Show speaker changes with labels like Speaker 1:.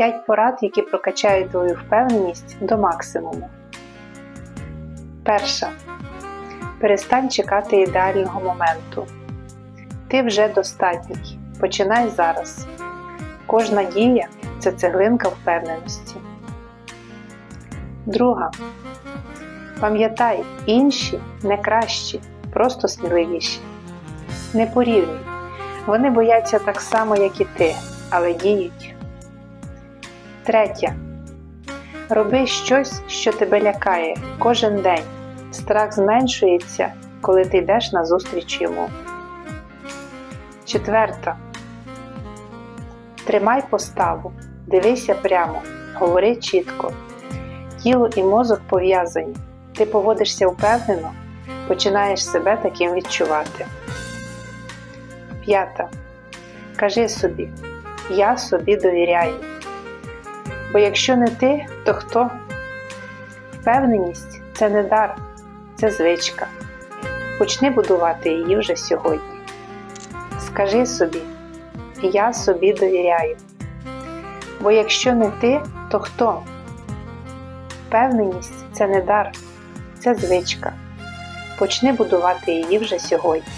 Speaker 1: 5 порад, які прокачають твою впевненість до максимуму. Перша. Перестань чекати ідеального моменту. Ти вже достатній. Починай зараз. Кожна дія це цеглинка впевненості. Друга. Пам'ятай, інші не кращі, просто сміливіші. Не порівнюй. Вони бояться так само, як і ти, але діють. Третє. Роби щось, що тебе лякає кожен день. Страх зменшується, коли ти йдеш назустріч йому. Четверта. Тримай поставу, дивися прямо, говори чітко. Тіло і мозок пов'язані. Ти поводишся впевнено, починаєш себе таким відчувати. П'ята. Кажи собі, я собі довіряю. Бо якщо не ти, то хто? Впевненість це не дар, це звичка. Почни будувати її вже сьогодні. Скажи собі, я собі довіряю. Бо якщо не ти, то хто? Впевненість це не дар, це звичка. Почни будувати її вже сьогодні.